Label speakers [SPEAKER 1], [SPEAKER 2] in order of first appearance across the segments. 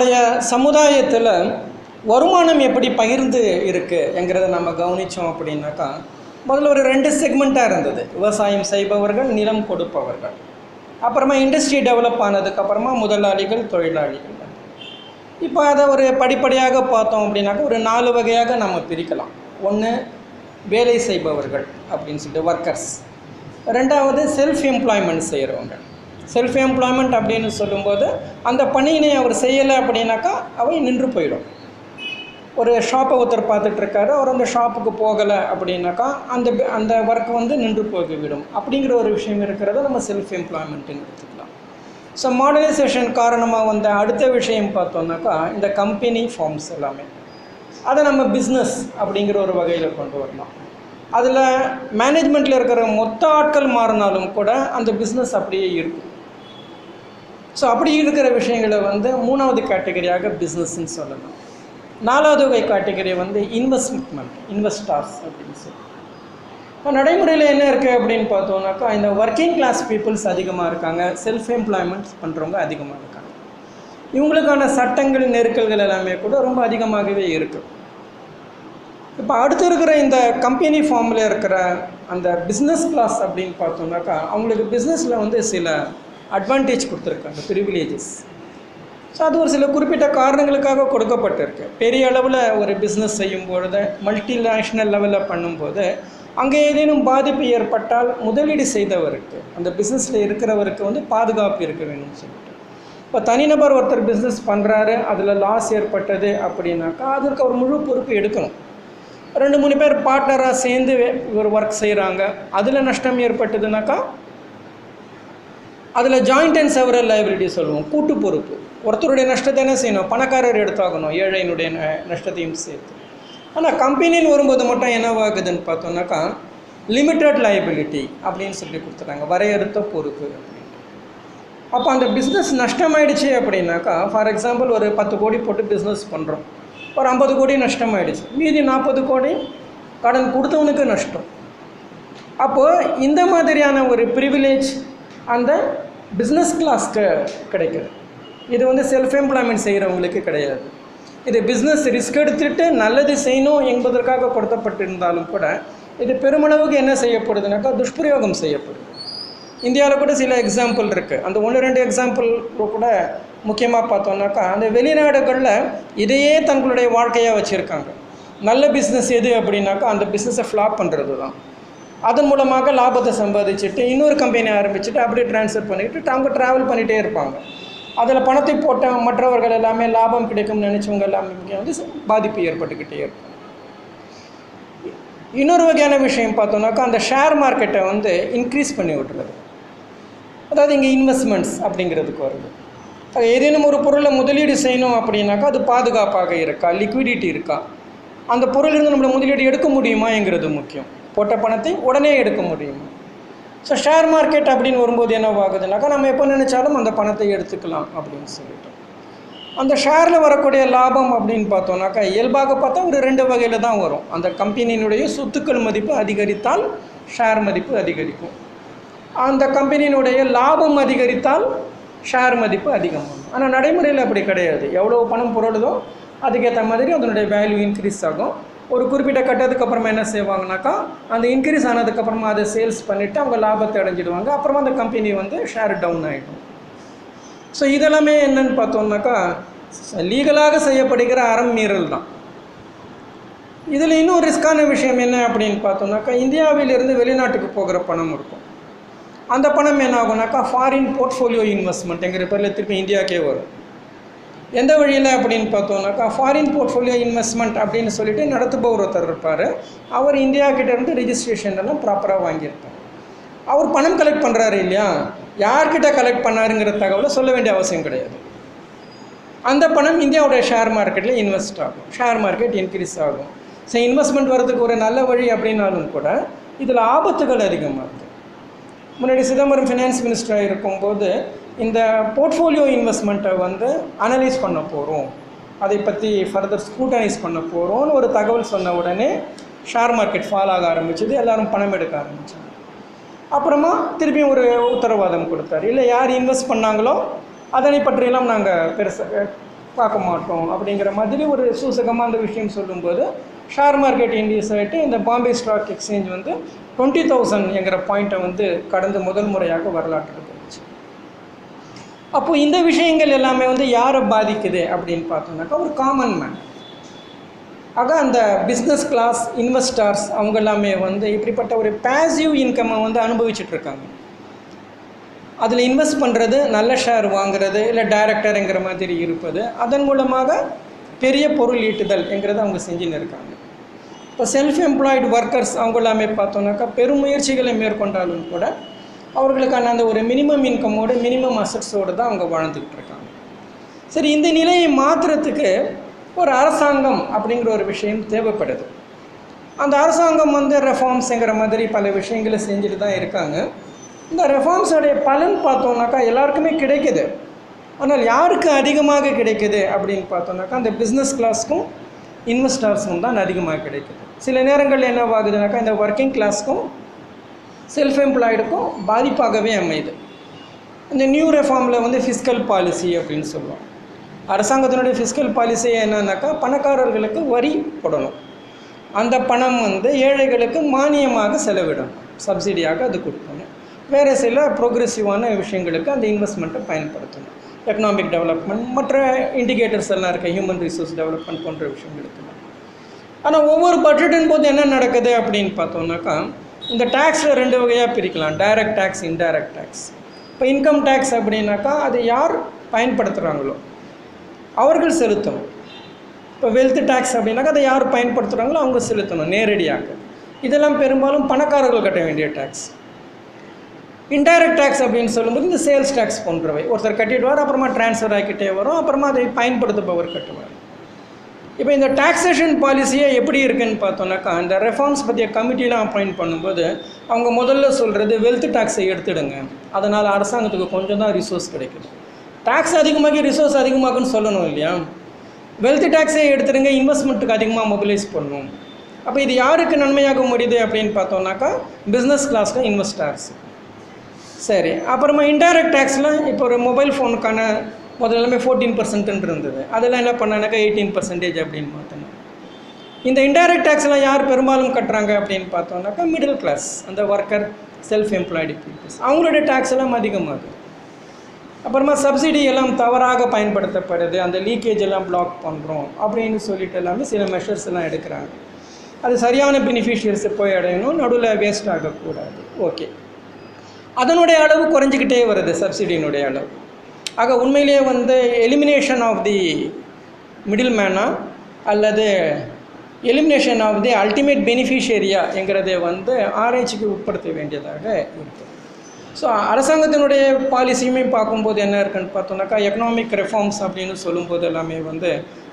[SPEAKER 1] நம்முடைய சமுதாயத்தில் வருமானம் எப்படி பகிர்ந்து இருக்குது என்கிறத நம்ம கவனித்தோம் அப்படின்னாக்கா முதல்ல ஒரு ரெண்டு செக்மெண்ட்டாக இருந்தது. விவசாயம் செய்பவர்கள் நிலம் கொடுப்பவர்கள். அப்புறமா இண்டஸ்ட்ரி டெவலப் ஆனதுக்கப்புறமா முதலாளிகள் தொழிலாளிகள். இப்போ அதை ஒரு படிப்படியாக பார்த்தோம் அப்படின்னாக்கா ஒரு நாலு வகையாக நம்ம பிரிக்கலாம். ஒன்று வேலை செய்பவர்கள் அப்படின்னு சொல்லிட்டு ஒர்க்கர்ஸ் ரெண்டாவது செல்ஃப் எம்ப்ளாய்மெண்ட் செய்கிறவங்க செல்ஃப் எம்ப்ளாய்மெண்ட் அப்படின்னு சொல்லும்போது அந்த பணியினை அவர் செய்யலை அப்படின்னாக்கா அவை நின்று போயிடும். ஒரு ஷாப்பை ஒருத்தர் பார்த்துட்ருக்காரு அவர் அந்த ஷாப்புக்கு போகலை அப்படின்னாக்கா அந்த அந்த ஒர்க் வந்து நின்று போய்விடும். அப்படிங்கிற ஒரு விஷயம் இருக்கிறத நம்ம செல்ஃப் எம்ப்ளாய்மெண்ட்டுன்னு எடுத்துக்கலாம். ஸோ மாடர்னைசேஷன் காரணமாக வந்த அடுத்த விஷயம் பார்த்தோம்னாக்கா இந்த கம்பெனி ஃபார்ம்ஸ் எல்லாமே. அதை நம்ம பிஸ்னஸ் அப்படிங்கிற ஒரு வகையில் கொண்டு வரலாம். அதில் மேனேஜ்மெண்ட்டில் இருக்கிற மொத்த ஆட்கள் மாறினாலும் கூட அந்த பிஸ்னஸ் அப்படியே இருக்கும். ஸோ அப்படி இருக்கிற விஷயங்களை வந்து மூணாவது கேட்டகரியாக பிஸ்னஸ்ன்னு சொல்லலாம். நாலாவது வகை கேட்டகரி வந்து இன்வெஸ்ட்மெண்ட் இன்வெஸ்டார்ஸ் அப்படின்னு சொல்லி இப்போ நடைமுறையில் என்ன இருக்குது அப்படின்னு பார்த்தோம்னாக்கா இந்த ஒர்க்கிங் கிளாஸ் பீப்புள்ஸ் அதிகமாக இருக்காங்க செல்ஃப் எம்ப்ளாய்மெண்ட்ஸ் பண்ணுறவங்க அதிகமாக இருக்காங்க. இவங்களுக்கான சட்டங்கள் நெருக்கல்கள் எல்லாமே கூட ரொம்ப அதிகமாகவே இருக்குது இப்போ அடுத்து இருக்கிற இந்த கம்பெனி ஃபார்மில் இருக்கிற அந்த பிஸ்னஸ் கிளாஸ் அப்படின்னு பார்த்தோம்னாக்கா அவங்களுக்கு பிஸ்னஸில் வந்து சில அட்வான்டேஜ் கொடுத்துருக்காங்க ப்ரிவிலேஜஸ் ஸோ அது ஒரு சில குறிப்பிட்ட காரணங்களுக்காக கொடுக்கப்பட்டிருக்கு. பெரிய அளவில் ஒரு பிஸ்னஸ் செய்யும் பொழுது மல்டி நேஷ்னல் லெவலில் பண்ணும்போது அங்கே ஏதேனும் பாதிப்பு ஏற்பட்டால் முதலீடு செய்தவருக்கு அந்த பிஸ்னஸில் இருக்கிறவருக்கு வந்து பாதுகாப்பு இருக்க வேணும்னு சொல்லிட்டு. இப்போ தனிநபர் ஒருத்தர் பிஸ்னஸ் பண்ணுறாரு அதில் லாஸ் ஏற்பட்டது அப்படின்னாக்கா அதற்கு அவர் முழு பொறுப்பு எடுக்கணும். ரெண்டு மூணு பேர் பார்ட்னராக சேர்ந்து ஒரு ஒர்க் செய்கிறாங்க அதில் நஷ்டம் ஏற்பட்டதுனாக்கா அதில் ஜாயிண்ட் அண்ட் செவரல் லைபிலிட்டி சொல்லுவோம். கூட்டு பொறுப்பு. ஒருத்தருடைய நஷ்டத்தை என்ன செய்யணும்? பணக்காரர் எடுத்தாகணும். ஏழையினுடைய ந- நஷ்டத்தையும் சேர்த்து. ஆனால் கம்பெனின்னு வரும்போது மட்டும் என்னவாகுதுன்னு பார்த்தோம்னாக்கா லிமிட்டட் லைபிலிட்டி அப்படின்னு சொல்லி கொடுத்துட்டாங்க. வரையறுத்த பொறுப்பு அப்போ அந்த பிஸ்னஸ் நஷ்டமாயிடுச்சு அப்படின்னாக்கா ஃபார் எக்ஸாம்பிள் ஒரு பத்து கோடி போட்டு பிஸ்னஸ் பண்ணுறோம் ஒரு ஐம்பது கோடி நஷ்டமாயிடுச்சு. மீதி நாற்பது கோடி கடன் கொடுத்தவனுக்கு நஷ்டம். அப்போது இந்த மாதிரியான ஒரு ப்ரிவிலேஜ் அந்த பிஸ்னஸ் கிளாஸ்க்கு கிடைக்குது. இது வந்து செல்ஃப் எம்ப்ளாய்மெண்ட் செய்கிறவங்களுக்கு கிடையாது. இது பிஸ்னஸ் ரிஸ்க் எடுத்துட்டு நல்லது செய்யணும் என்பதற்காக பொருத்தப்பட்டிருந்தாலும் கூட இது பெருமளவுக்கு என்ன செய்யப்படுதுனாக்கா துஷ்பிரயோகம் செய்யப்படுது. இந்தியாவில் கூட சில எக்ஸாம்பிள் இருக்குது அந்த ஒன்று ரெண்டு எக்ஸாம்பிள் கூட முக்கியமாக பார்த்தோம்னாக்கா அந்த வெளிநாடுகளில் இதையே தங்களுடைய வாழ்க்கையாக வச்சுருக்காங்க. நல்ல பிஸ்னஸ் எது அப்படின்னாக்கா அந்த பிஸ்னஸை ஃப்ளாப் பண்ணுறது தான் அதன் மூலமாக லாபத்தை சம்பாதிச்சுட்டு இன்னொரு கம்பெனி ஆரம்பிச்சுட்டு அப்படியே ட்ரான்ஸ்ஃபர் பண்ணிக்கிட்டு அவங்க ட்ராவல் பண்ணிகிட்டே இருப்பாங்க. அதில் பணத்தை போட்ட மற்றவர்கள் எல்லாமே லாபம் கிடைக்கும்னு நினச்சவங்க எல்லாமே இங்கே வந்து பாதிப்பு ஏற்பட்டுக்கிட்டே இருக்கும். இன்னொரு வகையான விஷயம் பார்த்தோம்னாக்கா அந்த ஷேர் மார்க்கெட்டை வந்து இன்க்ரீஸ் பண்ணி விட்டுறது அதாவது இங்கே இன்வெஸ்ட்மெண்ட்ஸ் அப்படிங்கிறதுக்கு வருது. அது ஏதேனும் ஒரு பொருளை முதலீடு செய்யணும் அப்படின்னாக்கா அது பாதுகாப்பாக இருக்கா? லிக்விடிட்டி இருக்கா? அந்த பொருளிலிருந்து நம்மளை முதலீடு எடுக்க முடியுமாங்கிறது முக்கியம். போட்ட பணத்தை உடனே எடுக்க முடியுமா. ஸோ ஷேர் மார்க்கெட் அப்படின்னு வரும்போது என்னவாகுதுனாக்கா நம்ம எப்போ நினச்சாலும் அந்த பணத்தை எடுத்துக்கலாம் அப்படின்னு சொல்லிட்டு அந்த ஷேரில் வரக்கூடிய லாபம் அப்படின்னு பார்த்தோம்னாக்கா இயல்பாக பார்த்தா ஒரு ரெண்டு வகையில் தான் வரும். அந்த கம்பெனியினுடைய சொத்துக்கள் மதிப்பு அதிகரித்தால் ஷேர் மதிப்பு அதிகரிக்கும். அந்த கம்பெனியினுடைய லாபம் அதிகரித்தால் ஷேர் மதிப்பு அதிகமாகும். ஆனால் நடைமுறையில் அப்படி கிடையாது. எவ்வளோ பணம் புரளுதோ அதுக்கேற்ற மாதிரி அதனுடைய வேல்யூ இன்க்ரீஸ் ஆகும். ஒரு குறிப்பிட்ட கட்டத்துக்கு அப்புறமா என்ன செய்வாங்கனாக்கா அந்த இன்க்ரீஸ் ஆனதுக்கப்புறமா அதை சேல்ஸ் பண்ணிவிட்டு அவங்க லாபத்தை அடைஞ்சிடுவாங்க. அப்புறமா அந்த கம்பெனி வந்து ஷேர் டவுன் ஆகிடும் ஸோ இதெல்லாமே என்னென்னு பார்த்தோம்னாக்கா லீகலாக செய்யப்படுகிற அறம் மீறல் தான். இதில் இன்னும் ரிஸ்கான விஷயம் என்ன அப்படின்னு பார்த்தோம்னாக்கா இந்தியாவிலிருந்து வெளிநாட்டுக்கு போகிற பணம் இருக்கும். அந்த பணம் என்ன ஆகும்னாக்கா ஃபாரின் போர்ட்ஃபோலியோ இன்வெஸ்ட்மெண்ட்ங்கிற பேரில் திருப்பி இந்தியாவுக்கே வரும். எந்த வழியில் அப்படின்னு பார்த்தோம்னாக்கா ஃபாரின் போர்ட்ஃபோலியோ இன்வெஸ்ட்மெண்ட் அப்படின்னு சொல்லிட்டு நடத்துபவர் ஒருத்தர் இருப்பார். அவர் இந்தியா கிட்டேருந்து ரிஜிஸ்ட்ரேஷன் எல்லாம் ப்ராப்பராக வாங்கியிருப்பார். அவர் பணம் கலெக்ட் பண்ணுறாரு இல்லையா? யார்கிட்ட கலெக்ட் பண்ணாருங்கிற தகவலை சொல்ல வேண்டிய அவசியம் கிடையாது. அந்த பணம் இந்தியாவுடைய ஷேர் மார்க்கெட்டில் இன்வெஸ்ட் ஆகும். ஷேர் மார்க்கெட் இன்க்ரீஸ் ஆகும். ஸோ இன்வெஸ்ட்மெண்ட் வரதுக்கு ஒரு நல்ல வழி அப்படின்னாலும் கூட இதில் ஆபத்துகள் அதிகமாக இருக்குது முன்னாடி சிதம்பரம் ஃபினான்ஸ் மினிஸ்டராக இருக்கும்போது இந்த போர்ட்ஃபோலியோ இன்வெஸ்ட்மெண்ட்டை வந்து அனலைஸ் பண்ண போகிறோம் அதை பற்றி ஃபர்தர் ஸ்கூட்டனைஸ் பண்ண போகிறோம்னு ஒரு தகவல் சொன்ன உடனே ஷேர் மார்க்கெட் ஃபால் ஆக ஆரம்பிச்சது. எல்லோரும் பணம் எடுக்க ஆரம்பித்தாங்க அப்புறமா திருப்பியும் ஒரு உத்தரவாதம் கொடுத்தாரு. இல்லை யார் இன்வெஸ்ட் பண்ணாங்களோ அதனை பற்றியெல்லாம் நாங்கள் பெருசாக பார்க்க மாட்டோம். அப்படிங்கிற மாதிரி ஒரு சூசகமாக அந்த விஷயம் சொல்லும்போது ஷேர் மார்க்கெட் இண்டியஸ் ஆகிட்டு இந்த பாம்பே ஸ்டாக் எக்ஸ்சேஞ்ச் வந்து டுவெண்ட்டி தௌசண்ட் என்கிற பாயிண்ட்டை வந்து கடந்த முதல் முறையாக வரலாற்று போச்சு அப்போ இந்த விஷயங்கள் எல்லாமே வந்து யாரை பாதிக்குது அப்படின்னு பார்த்தோம்னாக்கா ஒரு காமன் மேன் ஆக அந்த பிஸ்னஸ் கிளாஸ் இன்வெஸ்டர்ஸ் அவங்க எல்லாமே வந்து இப்படிப்பட்ட ஒரு பேசிவ் இன்கம்மை வந்து அனுபவிச்சுட்டு இருக்காங்க. அதில் இன்வெஸ்ட் பண்ணுறது நல்ல ஷேர் வாங்குறது இல்லை டைரக்டருங்கிற மாதிரி இருப்பது அதன் மூலமாக பெரிய பொருள் ஈட்டுதல் என்கிறத அவங்க செஞ்சுன்னு இருக்காங்க. இப்போ செல்ஃப் எம்ப்ளாய்டு ஒர்க்கர்ஸ் அவங்க எல்லாமே பார்த்தோன்னாக்கா பெரும் முயற்சிகளை மேற்கொண்டாலும் கூட அவர்களுக்கான அந்த ஒரு மினிமம் இன்கமோடு மினிமம் அசட்ஸோடு தான் அவங்க வாழ்ந்துக்கிட்டு இருக்காங்க சரி இந்த நிலையை மாற்றுறதுக்கு ஒரு அரசாங்கம் அப்படிங்கிற ஒரு விஷயம் தேவைப்படுது. அந்த அரசாங்கம் வந்து ரெஃபார்ம்ஸுங்கிற மாதிரி பல விஷயங்களை செஞ்சுட்டு தான் இருக்காங்க. இந்த ரெஃபார்ம்ஸோடைய பலன் பார்த்தோம்னாக்கா எல்லாருக்குமே கிடைக்குது. ஆனால் யாருக்கு அதிகமாக கிடைக்குது அப்படின்னு பார்த்தோம்னாக்கா அந்த பிஸ்னஸ் கிளாஸ்க்கும் இன்வெஸ்டர்ஸுக்கும் தான் அதிகமாக கிடைக்குது. சில நேரங்கள் என்னவாகுதுனாக்கா இந்த ஒர்க்கிங் கிளாஸ்க்கும் செல்ஃப் எம்ப்ளாய்டுக்கும் பாதிப்பாகவே அமையுது. இந்த நியூ ரெஃபார்மில் வந்து ஃபிஸ்கல் பாலிசி அப்படின்னு சொல்லுவோம். அரசாங்கத்தினுடைய ஃபிஸ்கல் பாலிசி என்னன்னாக்கா பணக்காரர்களுக்கு வரி போடணும். அந்த பணம் வந்து ஏழைகளுக்கு மானியமாக செலவிடணும். சப்சிடியாக அது கொடுக்கணும். வேறு சில ப்ரோக்ரெசிவான விஷயங்களுக்கு அந்த இன்வெஸ்ட்மெண்ட்டை பயன்படுத்தணும். எக்கனாமிக் டெவலப்மெண்ட் மற்ற இண்டிகேட்டர்ஸ் எல்லாம் இருக்குது ஹியூமன் ரிசோர்ஸ் டெவலப்மெண்ட் போன்ற விஷயங்களுக்கு. ஆனால் ஒவ்வொரு பட்ஜெட்டின் போது என்ன நடக்குது அப்படின்னு பார்த்தோம்னாக்கா இந்த டேக்ஸில் ரெண்டு வகையாக பிரிக்கலாம். டைரக்ட் டேக்ஸ் இன்டைரக்ட் டேக்ஸ் இப்போ இன்கம் டேக்ஸ் அப்படின்னாக்கா அது யார் பயன்படுத்துகிறாங்களோ அவர்கள் செலுத்தணும் இப்போ வெல்த் டேக்ஸ் அப்படின்னாக்கா அதை யார் பயன்படுத்துகிறாங்களோ அவங்க செலுத்தணும் நேரடியாக. இதெல்லாம் பெரும்பாலும் பணக்காரர்கள் கட்ட வேண்டிய டேக்ஸ் இன்டைரக்ட் டேக்ஸ் அப்படின்னு சொல்லும்போது இந்த சேல்ஸ் டேக்ஸ் போன்றவை. ஒருத்தர் கட்டிடுவார் அப்புறமா ட்ரான்ஸ்ஃபர் ஆகிக்கிட்டே வரும் அப்புறமா அதை பயன்படுத்துபவர் கட்டுவார். இப்போ இந்த டாக்ஸேஷன் பாலிசியே எப்படி இருக்குன்னு பார்த்தோன்னாக்கா இந்த ரெஃபார்ம்ஸ் பற்றிய கமிட்டிலாம் அப்பாயிண்ட் பண்ணும்போது அவங்க முதல்ல சொல்கிறது வெல்த் டேக்ஸை எடுத்துடுங்க. அதனால் அரசாங்கத்துக்கு கொஞ்சம் தான் ரிசோர்ஸ் கிடைக்குது. டேக்ஸ் அதிகமாகி ரிசோர்ஸ் அதிகமாகுன்னு சொல்லணும் இல்லையா? வெல்த் டேக்ஸை எடுத்துடுங்க இன்வெஸ்ட்மெண்ட்டுக்கு அதிகமாக மொபிலைஸ் பண்ணணும் அப்போ இது யாருக்கு நன்மையாக முடியுது அப்படின்னு பார்த்தோம்னாக்கா பிஸ்னஸ் கிளாஸ்க்கு இன்வெஸ்டர்ஸ் சரி அப்புறமா இன்டைரக்ட் டேக்ஸில் இப்போ ஒரு மொபைல் ஃபோனுக்கான முதல்ல எல்லாமே ஃபோர்டீன் பர்சன்ட்னு இருந்தது. அதெல்லாம் என்ன பண்ணானாக்கா எயிட்டீன் பர்சன்டேஜ் அப்படின்னு மாற்றணும் இந்த இன்டைரக்ட் டேக்ஸ்லாம் யார் பெரும்பாலும் கட்டுறாங்க அப்படின்னு பார்த்தோம்னாக்கா மிடில் கிளாஸ் அந்த ஒர்க்கர் செல்ஃப் எம்ப்ளாய்டு பீப்புள்ஸ் அவங்களோட டேக்ஸ் எல்லாம் அதிகமாகுது அப்புறமா சப்சிடி எல்லாம் தவறாக பயன்படுத்தப்படுது. அந்த லீக்கேஜ் எல்லாம் பிளாக் பண்ணுறோம் அப்படின்னு சொல்லிட்டு எல்லாமே சில மெஷர்ஸ் எல்லாம் எடுக்கிறாங்க. அது சரியான பெனிஃபிஷியர்ஸ் போய் அடையணும். நடுவில் வேஸ்ட் ஆகக்கூடாது. ஓகே அதனுடைய அளவு குறைஞ்சிக்கிட்டே வருது சப்சிடியினுடைய அளவு. ஆக உண்மையிலேயே வந்து எலிமினேஷன் ஆஃப் தி மிடில் மேனா அல்லது எலிமினேஷன் ஆஃப் தி அல்டிமேட் பெனிஃபிஷியரியா என்கிறதை வந்து ஆராய்ச்சிக்கு உட்படுத்த வேண்டியதாக இருக்குது ஸோ அரசாங்கத்தினுடைய பாலிசியுமே பார்க்கும்போது என்ன இருக்குன்னு பார்த்தோம்னாக்கா எக்கனாமிக் ரெஃபார்ம்ஸ் அப்படின்னு சொல்லும்போது எல்லாமே வந்து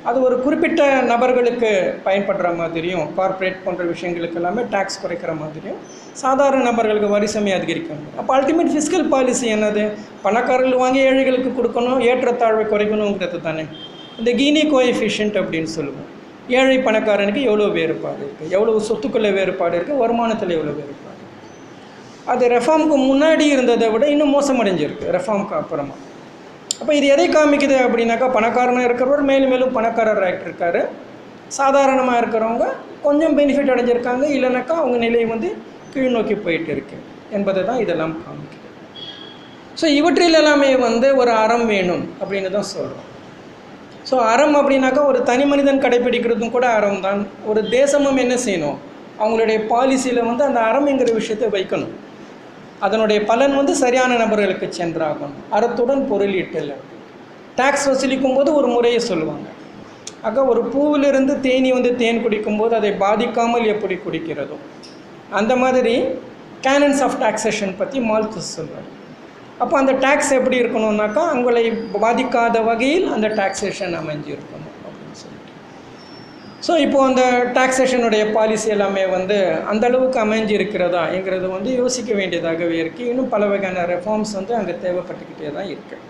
[SPEAKER 1] அது ஒரு குறிப்பிட்ட நபர்களுக்கு பயன்படுற மாதிரியும் கார்ப்பரேட் போன்ற விஷயங்களுக்கு எல்லாமே டேக்ஸ் குறைக்கிற மாதிரியும் சாதாரண நபர்களுக்கு வரி சுமை அதிகரிக்கணும் அப்போ அல்டிமேட் ஃபிஸ்கல் பாலிசி என்னது? பணக்காரர்கள் வாங்கி ஏழைகளுக்கு கொடுக்கணும் ஏற்றத்தாழ்வை குறைக்கணுங்கிறது தானே. இந்த கீனி கோஎஃபிஷியன்ட் அப்படின்னு சொல்லுவோம். ஏழை பணக்காரனுக்கு எவ்வளோ வேறுபாடு இருக்குது எவ்வளோ சொத்துக்களில் வேறுபாடு இருக்குது வருமானத்தில் எவ்வளோ வேறுபாடு அது ரெஃபார்முக்கு முன்னாடி இருந்ததை விட இன்னும் மோசமடைஞ்சிருக்கு ரெஃபார்முக்கு அப்புறமா. அப்போ இது எதை காமிக்குது அப்படின்னாக்கா பணக்காரனாக இருக்கிறவர் மேலும் மேலும் பணக்காரர் ஆகிட்டு இருக்காரு. சாதாரணமாக இருக்கிறவங்க கொஞ்சம் பெனிஃபிட் அடைஞ்சிருக்காங்க. இல்லைனாக்கா அவங்க நிலை வந்து கீழ் நோக்கி போயிட்டு இருக்கு என்பதை தான் இதெல்லாம் காமிக்குது. ஸோ இவற்றில் எல்லாமே வந்து ஒரு அறம் வேணும் அப்படின்னு தான் சொல்கிறோம் ஸோ அறம் அப்படின்னாக்கா ஒரு தனி மனிதன் கடைப்பிடிக்கிறதும் கூட அறம் தான் ஒரு தேசமும் என்ன செய்யணும்? அவங்களுடைய பாலிசியில் வந்து அந்த அறம்ங்கிற விஷயத்தை வைக்கணும். அதனுடைய பலன் வந்து சரியான நபர்களுக்கு சென்றாகும். அறத்துடன் பொருள் டேக்ஸ் வசூலிக்கும் போது ஒரு முறையை சொல்லுவாங்க. ஆக ஒரு பூவிலிருந்து தேனி வந்து தேன் குடிக்கும்போது அதை பாதிக்காமல் எப்படி குடிக்கிறதோ? அந்த மாதிரி கேனன்ஸ் ஆஃப் டாக்ஸேஷன் பற்றி மால்த்தஸ் சொல்வார். அப்போ அந்த டேக்ஸ் எப்படி இருக்கணும்னாக்கா உங்களை பாதிக்காத வகையில் அந்த டாக்ஸேஷன் அமைஞ்சிருக்கணும் ஸோ இப்போது அந்த டாக்ஸேஷனுடைய பாலிசி எல்லாமே வந்து அந்த அளவுக்கு அமைஞ்சு இருக்கிறதா என்கிறது வந்து யோசிக்க வேண்டியதாகவே இருக்குது இன்னும் பல வகையான ரெஃபார்ம்ஸ் வந்து அங்கே தேவைப்பட்டுக்கிட்டே தான் இருக்குது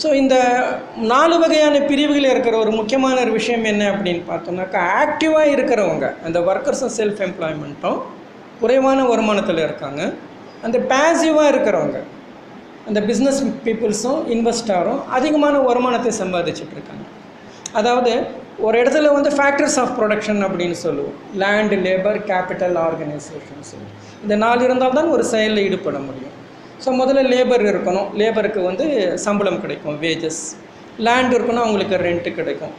[SPEAKER 1] ஸோ இந்த நாலு வகையான பிரிவுகளில் இருக்கிற ஒரு முக்கியமான ஒரு விஷயம் என்ன அப்படின்னு பார்த்தோம்னாக்கா ஆக்டிவாக இருக்கிறவங்க அந்த ஒர்க்கர்ஸும் செல்ஃப் எம்ப்ளாய்மெண்ட்டும் குறைவான வருமானத்தில் இருக்காங்க. அந்த பேசிவாக இருக்கிறவங்க அந்த பிஸ்னஸ் பீப்புள்ஸும் இன்வெஸ்டாரும் அதிகமான வருமானத்தை சம்பாதிச்சுட்டு இருக்காங்க. அதாவது ஒரு இடத்துல வந்து ஃபேக்டர்ஸ் ஆஃப் ப்ரொடக்ஷன் அப்படின்னு சொல்லுவோம். லேண்ட் லேபர் கேபிட்டல் ஆர்கனைசேஷன்ஸ் இந்த நாலு இருந்தால் தான் ஒரு செயலில் ஈடுபட முடியும். ஸோ முதல்ல லேபர் இருக்கணும். லேபருக்கு வந்து சம்பளம் கிடைக்கும் வேஜஸ் லேண்ட் இருக்கணும் அவங்களுக்கு ரெண்ட்டு கிடைக்கும்.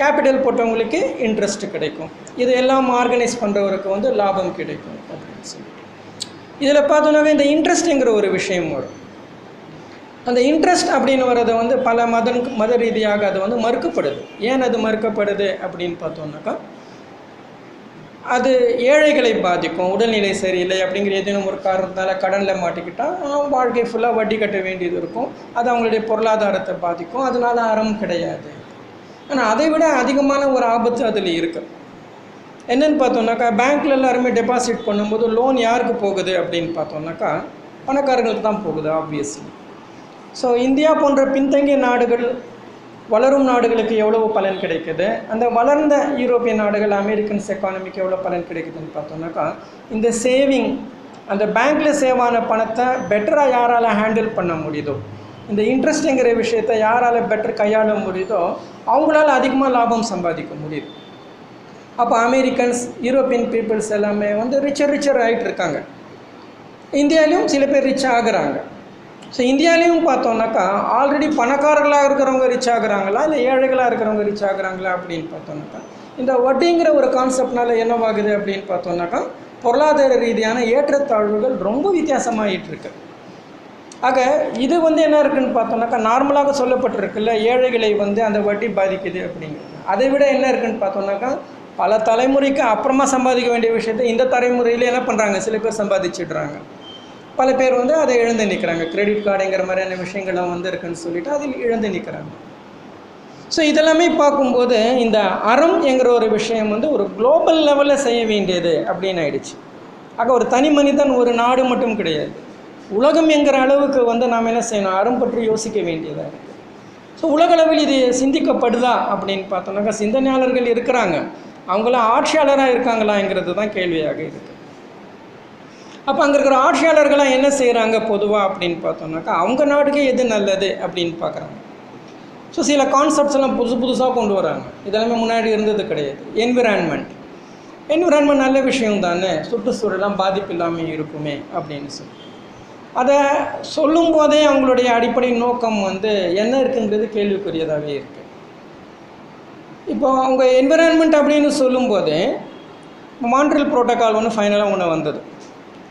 [SPEAKER 1] கேபிட்டல் போட்டவங்களுக்கு இன்ட்ரெஸ்ட் கிடைக்கும். இது எல்லாம் ஆர்கனைஸ் பண்ணுறவருக்கு வந்து லாபம் கிடைக்கும் அப்படின்னு சொல்லிட்டு. இதில் பார்த்தோன்னாவே இந்த இன்ட்ரெஸ்ட்டுங்கிற ஒரு விஷயம் வரும். அந்த இன்ட்ரெஸ்ட் அப்படின்னு வர்றது வந்து பல மத மத ரீதியாக அது வந்து மறுக்கப்படுது. ஏன் அது மறுக்கப்படுது அப்படின்னு பார்த்தோம்னாக்கா அது ஏழைகளை பாதிக்கும் உடல்நிலை சரியில்லை அப்படிங்கிற ஏதேனும் ஒரு காரணத்தால் கடனில் மாட்டிக்கிட்டால் வாழ்க்கை ஃபுல்லாக வட்டி கட்ட வேண்டியது இருக்கும். அது அவங்களுடைய பொருளாதாரத்தை பாதிக்கும். அதனால் அறம் கிடையாது. ஆனால் அதை விட அதிகமான ஒரு ஆபத்து அதில் இருக்குது என்னென்னு பார்த்தோம்னாக்கா பேங்க்கில் எல்லாருமே டெபாசிட் பண்ணும்போது லோன் யாருக்கு போகுது அப்படின்னு பார்த்தோம்னாக்கா பணக்காரர்களுக்கு தான் போகுது ஆப்வியஸ்லி ஸோ இந்தியா போன்ற பின்தங்கிய நாடுகள் வளரும் நாடுகளுக்கு எவ்வளவு பலன் கிடைக்குது? அந்த வளர்ந்த யூரோப்பிய நாடுகள் அமெரிக்கன்ஸ் எக்கானமிக்கு எவ்வளோ பலன் கிடைக்குதுன்னு பார்த்தோம்னாக்கா இந்த சேவிங் அந்த பேங்க்கில் சேவான பணத்தை பெட்டராக யாரால் ஹேண்டில் பண்ண முடியுதோ இந்த இன்ட்ரெஸ்ட்டுங்கிற விஷயத்தை யாரால் பெட்டர் கையாள முடியுதோ அவங்களால அதிகமாக லாபம் சம்பாதிக்க முடியுது. அப்போ அமெரிக்கன்ஸ் யூரோப்பியன் பீப்புள்ஸ் எல்லாமே வந்து ரிச்சர் ரிச்சர் ஆகிட்டு இருக்காங்க. இந்தியாலையும் சில பேர் ரிச் ஆகுறாங்க. ஸோ இந்தியாலையும் பார்த்தோம்னாக்கா ஆல்ரெடி பணக்காரர்களாக இருக்கிறவங்க ரிச் ஆகுறாங்களா இல்லை ஏழைகளாக இருக்கிறவங்க ரிச் ஆகுறாங்களா அப்படின்னு பார்த்தோம்னாக்கா இந்த வட்டிங்கிற ஒரு கான்செப்ட்னால என்னவாகுது அப்படின்னு பார்த்தோம்னாக்கா பொருளாதார ரீதியான ஏற்றத்தாழ்வுகள் ரொம்ப வித்தியாசமாகிட்டு இருக்கு ஆக இது வந்து என்ன இருக்குன்னு பார்த்தோம்னாக்கா நார்மலாக சொல்லப்பட்டிருக்குல்ல ஏழைகளை வந்து அந்த வட்டி பாதிக்குது அப்படிங்கிறது. அதை விட என்ன இருக்குன்னு பார்த்தோம்னாக்கா பல தலைமுறைக்கு அப்புறமா சம்பாதிக்க வேண்டிய விஷயத்தை இந்த தலைமுறையில் என்ன பண்ணுறாங்க சில பேர் சம்பாதிச்சிடுறாங்க. பல பேர் வந்து அதை இழந்து நிற்கிறாங்க கிரெடிட் கார்டுங்கிற மாதிரியான விஷயங்கள்லாம் வந்து இருக்குன்னு சொல்லிட்டு அதில் இழந்து நிற்கிறாங்க ஸோ இதெல்லாமே பார்க்கும்போது இந்த அறம் என்கிற ஒரு விஷயம் வந்து ஒரு குளோபல் லெவலில் செய்ய வேண்டியது அப்படின்னு ஆயிடுச்சு. ஆக ஒரு தனி மனிதன் ஒரு நாடு மட்டும் கிடையாது. உலகம் என்கிற அளவுக்கு வந்து நாம் என்ன செய்யணும்? அறம் பற்றி யோசிக்க வேண்டியதாக இருக்குது ஸோ உலகளவில் இது சிந்திக்கப்படுதா அப்படின்னு பார்த்தோம்னாக்கா சிந்தனையாளர்கள் இருக்கிறாங்க. அவங்களாம் ஆட்சியாளராக இருக்காங்களாங்கிறது தான் கேள்வியாக இருக்குது அப்போ அங்கே இருக்கிற ஆட்சியாளர்கள்லாம் என்ன செய்கிறாங்க பொதுவாக அப்படின்னு பார்த்தோம்னாக்கா அவங்க நாட்டுக்கே எது நல்லது அப்படின்னு பார்க்குறாங்க. ஸோ சில கான்செப்ட்ஸ் எல்லாம் புதுசு புதுசாக கொண்டு வராங்க. இதெல்லாமே முன்னாடி இருந்தது கிடையாது. என்விரான்மெண்ட் என்விரான்மெண்ட் நல்ல விஷயம் தானே. சுற்றுச்சூழலாம் பாதிப்பு இல்லாமல் இருக்குமே அப்படின்னு சொல்லி. அதை சொல்லும் போதே அவங்களுடைய அடிப்படை நோக்கம் வந்து என்ன இருக்குங்கிறது கேள்விக்குரியதாகவே இருக்குது இப்போ அவங்க என்விரான்மெண்ட் அப்படின்னு சொல்லும்போதே மான்ட்ரல் ப்ரோட்டோக்கால் ஒன்று ஃபைனலாக ஒன்று வந்தது.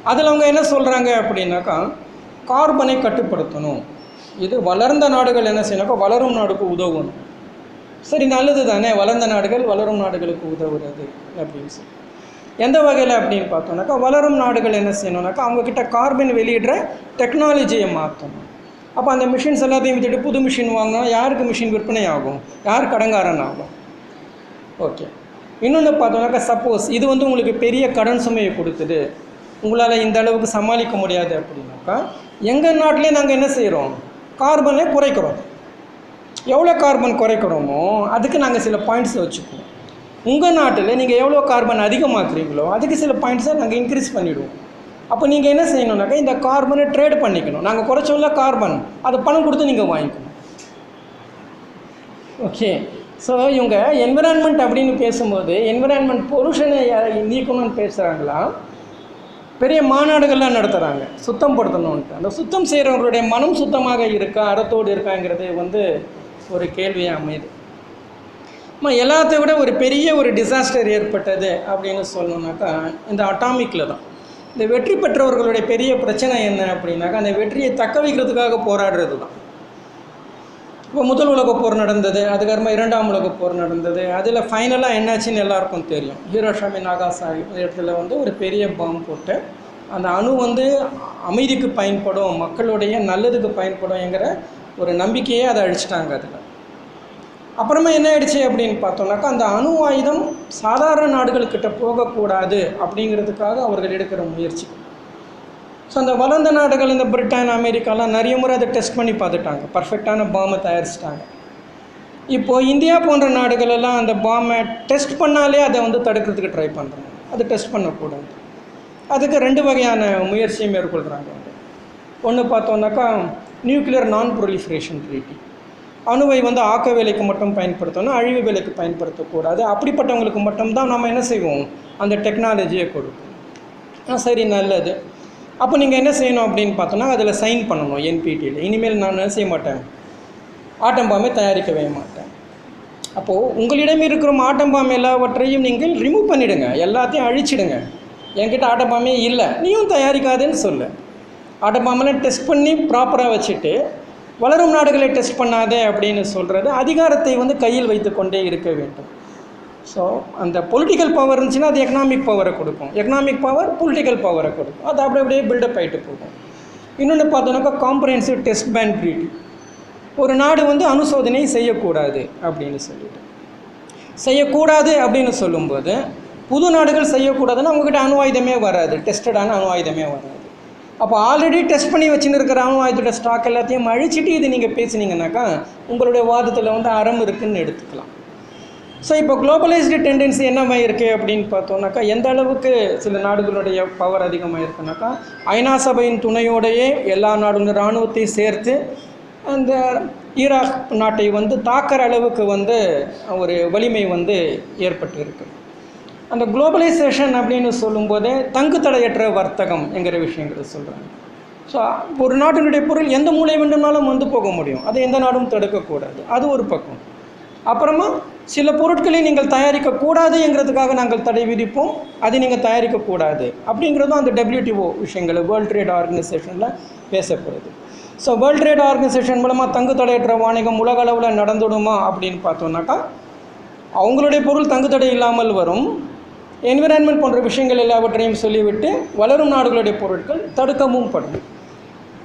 [SPEAKER 1] அதில் அவங்க என்ன சொல்கிறாங்க அப்படின்னாக்கா கார்பனை கட்டுப்படுத்தணும். இது வளர்ந்த நாடுகள் என்ன செய்யணும்னாக்கா வளரும் நாடுக்கு உதவணும். சரி நல்லது தானே வளர்ந்த நாடுகள் வளரும் நாடுகளுக்கு உதவுறது அப்படின்னு சொல்லி. எந்த வகையில் அப்படின்னு பார்த்தோம்னாக்கா வளரும் நாடுகள் என்ன செய்யணும்னாக்கா அவங்கக்கிட்ட கார்பன் வெளியிடுற டெக்னாலஜியை மாற்றணும். அப்போ அந்த மிஷின்ஸ் எல்லாத்தையும் விட்டுட்டு புது மிஷின் வாங்கினா யாருக்கு மிஷின் விற்பனை ஆகும்? யார் கடங்காரன் ஆகும்? ஓகே இன்னொன்று பார்த்தோம்னாக்கா சப்போஸ் இது வந்து உங்களுக்கு பெரிய கடன் சுமையை கொடுக்குது. உங்களால் இந்த அளவுக்கு சமாளிக்க முடியாது அப்படின்னாக்கா எங்கள் நாட்டிலே நாங்கள் என்ன செய்கிறோம் கார்பனை குறைக்கிறோம். எவ்வளோ கார்பன் குறைக்கிறோமோ அதுக்கு நாங்கள் சில பாயிண்ட்ஸ் வச்சுக்குவோம். உங்கள் நாட்டில் நீங்கள் எவ்வளோ கார்பன் அதிகமாக்குறீங்களோ அதுக்கு சில பாயிண்ட்ஸை நாங்கள் இன்க்ரீஸ் பண்ணிவிடுவோம் அப்போ நீங்கள் என்ன செய்யணும்னாக்கா இந்த கார்பனை ட்ரேட் பண்ணிக்கணும். நாங்கள் குறைச்சோம்ல கார்பன் அது பணம் கொடுத்து நீங்கள் வாங்கிக்கணும். ஓகே ஸோ இவங்க என்விரான்மெண்ட் அப்படின்னு பேசும்போது என்விரான்மெண்ட் பொல்யூஷனை நீக்கணும்னு பேசுகிறாங்களா பெரிய மாநாடுகள்லாம் நடத்துகிறாங்க சுத்தம் படுத்தணுன்ட்டு அந்த சுத்தம் செய்கிறவங்களுடைய மனம் சுத்தமாக இருக்கா அறத்தோடு இருக்காங்கிறது வந்து ஒரு கேள்வியாக அமையுது. அம்மா எல்லாத்தை விட ஒரு பெரிய ஒரு டிசாஸ்டர் ஏற்பட்டது அப்படின்னு சொல்லணுன்னாக்கா இந்த அட்டாமிக்கில் தான். இந்த வெற்றி பெற்றவர்களுடைய பெரிய பிரச்சனை என்ன அப்படின்னாக்கா அந்த வெற்றியை தக்க வைக்கிறதுக்காக போராடுறது தான் இப்போ முதல் உலகப் போர் நடந்தது அதுக்கப்புறமா இரண்டாம் உலகப் போர் நடந்தது. அதில் ஃபைனலாக என்னாச்சுன்னு எல்லாருக்கும் தெரியும். ஹீரோஷாமி நாகாசாகி இடத்துல வந்து ஒரு பெரிய பாம்பு போட்டு அந்த அணு வந்து அமைதிக்கு பயன்படும் மக்களுடைய நல்லதுக்கு பயன்படும்ங்கிற ஒரு நம்பிக்கையே அதை அழிச்சிட்டாங்க அதில். அப்புறமா என்ன ஆயிடுச்சு அப்படின்னு பார்த்தோம்னாக்கா அந்த அணு ஆயுதம் சாதாரண நாடுகள்கிட்ட போகக்கூடாது அப்படிங்கிறதுக்காக அவர்கள் எடுக்கிற முயற்சி ஸோ அந்த வளர்ந்த நாடுகள் இந்த பிரிட்டன் அமெரிக்காலாம் நிறைய முறை அதை டெஸ்ட் பண்ணி பார்த்துட்டாங்க. பர்ஃபெக்டான பாம்பை தயாரிச்சிட்டாங்க. இப்போது இந்தியா போன்ற நாடுகளெல்லாம் அந்த பாம்பை டெஸ்ட் பண்ணாலே அதை வந்து தடுக்கிறதுக்கு ட்ரை பண்ணுறாங்க அதை டெஸ்ட் பண்ணக்கூடாது. அதுக்கு ரெண்டு வகையான முயற்சியை மேற்கொள்கிறாங்க ஒன்று பார்த்தோம்னாக்கா நியூக்ளியர் நான் ப்ரொலிஃபரேஷன் ட்ரீட்டி அணுவை வந்து ஆக்க வேலைக்கு மட்டும் பயன்படுத்தணும் அழிவு வேலைக்கு பயன்படுத்தக்கூடாது. அப்படிப்பட்டவங்களுக்கு மட்டும்தான் நம்ம என்ன செய்வோம்? அந்த டெக்னாலஜியை கொடுப்போம். சரி நல்லது. அப்போ நீங்கள் என்ன செய்யணும் அப்படின்னு பார்த்தோன்னா அதில் சைன் பண்ணணும் என்பிடியில் இனிமேல் நான் என்ன செய்ய மாட்டேன்? ஆட்டம் பாம்பை தயாரிக்கவே மாட்டேன். அப்போது உங்களிடம் இருக்கிற ஆட்டம் பாம்பு எல்லாவற்றையும் நீங்கள் ரிமூவ் பண்ணிவிடுங்க எல்லாத்தையும் அழிச்சிடுங்க. என்கிட்ட ஆட்டம் பாம்பே இல்லை. நீயும் தயாரிக்காதேன்னு சொல்லு. ஆட்டம் பாம்பெல்லாம் டெஸ்ட் பண்ணி ப்ராப்பராக வச்சுட்டு வளரும் நாடுகளை டெஸ்ட் பண்ணாதே அப்படின்னு சொல்கிறது அதிகாரத்தை வந்து கையில் வைத்துக்கொண்டே இருக்க வேண்டும். ஸோ அந்த பொலிட்டிக்கல் பவர் இருந்துச்சுன்னா அது எக்கனாமிக் பவரை கொடுக்கும். எக்கனாமிக் பவர் பொலிட்டிக்கல் பவரை கொடுக்கும். அது அப்படி அப்படியே பில்டப் ஆகிட்டு போகும். இன்னொன்று பார்த்தோன்னாக்கா காம்ப்ரஹென்சிவ் டெஸ்ட் பேன் ட்ரீட்டி ஒரு நாடு வந்து அனுசோதனை செய்யக்கூடாது அப்படின்னு சொல்லிட்டு. செய்யக்கூடாது அப்படின்னு சொல்லும்போது புது நாடுகள் செய்யக்கூடாதுன்னா அவங்ககிட்ட அணு ஆயுதமே வராது. டெஸ்டடான அணு ஆயுதமே வராது. அப்போ ஆல்ரெடி டெஸ்ட் பண்ணி வச்சுன்னு இருக்கிற அணு ஆயுதத்தோட ஸ்டாக் எல்லாத்தையும் அழிச்சிட்டு இது நீங்கள் பேசுனீங்கன்னாக்கா உங்களுடைய வாதத்தில் வந்து அறம் இருக்குதுன்னு எடுத்துக்கலாம். ஸோ இப்போ குளோபலைஸ்டு டெண்டன்சி என்னவா இருக்குது அப்படின்னு பார்த்தோம்னாக்கா எந்த அளவுக்கு சில நாடுகளுடைய பவர் அதிகமாக இருக்குனாக்கா ஐநா சபையின் துணையோடையே எல்லா நாடுகளும் இராணுவத்தையும் சேர்த்து அந்த ஈராக் நாட்டை வந்து தாக்கிற அளவுக்கு வந்து ஒரு வலிமை வந்து ஏற்பட்டு இருக்கு அந்த குளோபலைசேஷன் அப்படின்னு சொல்லும்போதே தங்கு தடையற்ற வர்த்தகம் என்கிற விஷயங்களை சொல்கிறாங்க ஸோ ஒரு நாட்டினுடைய பொருள் எந்த மூலை வேண்டுமானாலும் வந்து போக முடியும். அதை எந்த நாடும் தடுக்கக்கூடாது. அது ஒரு பக்கம். அப்புறமா சில பொருட்களை நீங்கள் தயாரிக்கக்கூடாதுங்கிறதுக்காக நாங்கள் தடை விதிப்போம். அதை நீங்கள் தயாரிக்கக்கூடாது. அப்படிங்கிறதும் அந்த டபிள்யூடிஓ விஷயங்கள் வேர்ல்ட் ட்ரேட் ஆர்கனைசேஷனில் பேசப்படுது. ஸோ வேர்ல்ட் ட்ரேட் ஆர்கனைசேஷன் மூலமாக தங்கு தடையற்ற வாணிகம் உலக அளவில் நடந்துடுமா அப்படின்னு பார்த்தோம்னாக்கா அவங்களுடைய பொருள் தங்கு தடை இல்லாமல் வரும். என்விரான்மெண்ட் போன்ற விஷயங்கள் எல்லாவற்றையும் சொல்லிவிட்டு வளரும் நாடுகளுடைய பொருட்கள் தடுக்கவும் படும்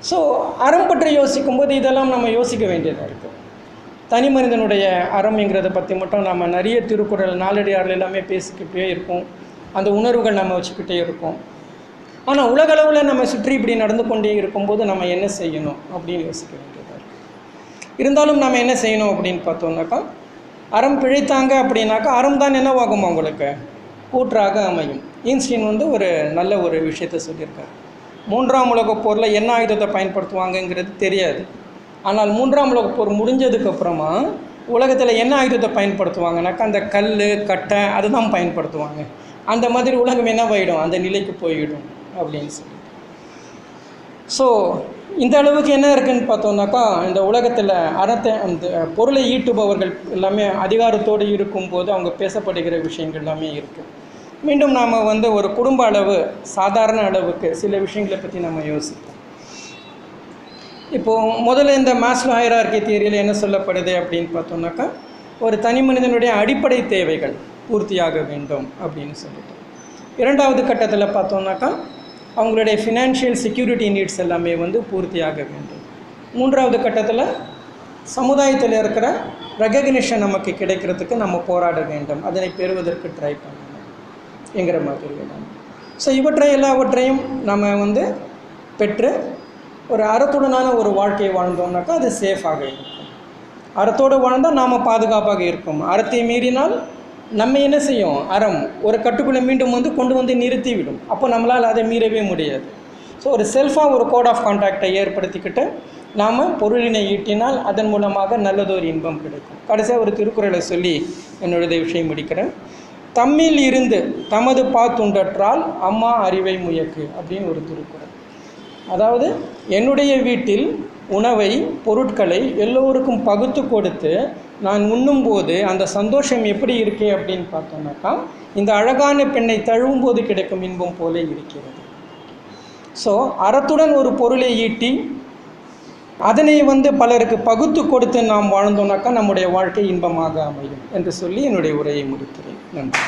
[SPEAKER 1] ஸோ அறம் பற்றி யோசிக்கும்போது இதெல்லாம் நம்ம யோசிக்க வேண்டியதாக இருக்குது தனி மனிதனுடைய அறம்ங்கிறத பற்றி மட்டும் நம்ம நிறைய திருக்குறள் நாளடியார்கள் எல்லாமே பேசிக்கிட்டே இருக்கும் அந்த உணர்வுகள் நம்ம வச்சுக்கிட்டே இருக்கும் ஆனால் உலகளவில் நம்ம சுற்றி இப்படி நடந்து கொண்டே இருக்கும்போது நம்ம என்ன செய்யணும் அப்படின்னு யோசிக்க வேண்டியதாக இருந்தாலும் நம்ம என்ன செய்யணும் அப்படின்னு பார்த்தோம்னாக்கா அறம் பிழைத்தாங்க அப்படின்னாக்கா அறம் தான் என்னவாகும் அவங்களுக்கு கூற்றாக அமையும். ஈன்ஸ்டீன் வந்து ஒரு நல்ல ஒரு விஷயத்தை சொல்லியிருக்காரு. மூன்றாம் உலகப் போரில் என்ன ஆயுதத்தை பயன்படுத்துவாங்கங்கிறது தெரியாது. ஆனால் மூன்றாம் உலகப் போர் முடிஞ்சதுக்கப்புறமா உலகத்தில் என்ன ஆயுதத்தை பயன்படுத்துவாங்கனாக்கா அந்த கல் கட்டை அதுதான் பயன்படுத்துவாங்க. அந்த மாதிரி உலகம் என்ன போயிடும் அந்த நிலைக்கு போயிடும் அப்படின்னு சொல்லி ஸோ இந்த அளவுக்கு என்ன இருக்குன்னு பார்த்தோம்னாக்கா இந்த உலகத்தில் அறத்தை அந்த பொருளை ஈட்டுபவர்கள் எல்லாமே அதிகாரத்தோடு இருக்கும்போது அவங்க பேசப்படுகிற விஷயங்கள் எல்லாமே இருக்குது மீண்டும் நாம் வந்து ஒரு குடும்ப அளவு சாதாரண அளவுக்கு சில விஷயங்களை பற்றி நம்ம யோசிப்போம். இப்போது முதல்ல இந்த மாஸ்லோ ஹைரார்கி தியரியில் என்ன சொல்லப்படுது அப்படின்னு பார்த்தோம்னாக்கா ஒரு தனி மனிதனுடைய அடிப்படை தேவைகள் பூர்த்தியாக வேண்டும் அப்படின்னு சொல்லிட்டு. இரண்டாவது கட்டத்தில் பார்த்தோம்னாக்கா அவங்களுடைய ஃபினான்ஷியல் செக்யூரிட்டி நீட்ஸ் எல்லாமே வந்து பூர்த்தியாக வேண்டும். மூன்றாவது கட்டத்தில் சமுதாயத்தில் இருக்கிற ரெகக்னிஷன் நமக்கு கிடைக்கிறதுக்கு நம்ம போராட வேண்டும். அதனை பெறுவதற்கு ட்ரை பண்ணணும். என்கிற மாதிரி எல்லாம் ஸோ இவற்றை எல்லாவற்றையும் நம்ம வந்து பெற்று ஒரு அறத்துடனான ஒரு வாழ்க்கையை வாழ்ந்தோம்னாக்கா அது சேஃபாக இருக்கும். அறத்தோடு வாழ்ந்தால் நாம் பாதுகாப்பாக இருக்கும் அறத்தை மீறினால் நம்ம என்ன செய்யும்? அறம். ஒரு கட்டுக்குள்ளே மீண்டும் வந்து கொண்டு வந்து நிறுத்திவிடும். அப்போ நம்மளால் அதை மீறவே முடியாது. ஸோ ஒரு செல்ஃபாக ஒரு கோட் ஆஃப் கான்டாக்டை ஏற்படுத்திக்கிட்டு நாம் பொருளினை ஈட்டினால் அதன் மூலமாக நல்லதொரு இன்பம் கிடைக்கும். கடைசியாக ஒரு திருக்குறளை சொல்லி என்னுடைய விஷயம் முடிக்கிறேன். தம்மில் இருந்து தமது பாத்துண்டற்றால் அம்மா அறிவை முயக்கு அப்படின்னு ஒரு திருக்குறள். அதாவது என்னுடைய வீட்டில் உணவை பொருட்களை எல்லோருக்கும் பகுத்து கொடுத்து நான் உண்ணும்போது அந்த சந்தோஷம் எப்படி இருக்கு அப்படின்னு பார்த்தோம்னாக்கா இந்த அழகான பெண்ணை தழுவும் போது கிடைக்கும் இன்பம் போல இருக்கிறது. ஸோ அறத்துடன் ஒரு பொருளை ஈட்டி அதனை வந்து பலருக்கு பகுத்து கொடுத்து நாம் வாழ்ந்தோம்னாக்கா நம்முடைய வாழ்க்கை இன்பமாக அமையும் என்று சொல்லி என்னுடைய உரையை முடிக்கிறேன். நன்றி.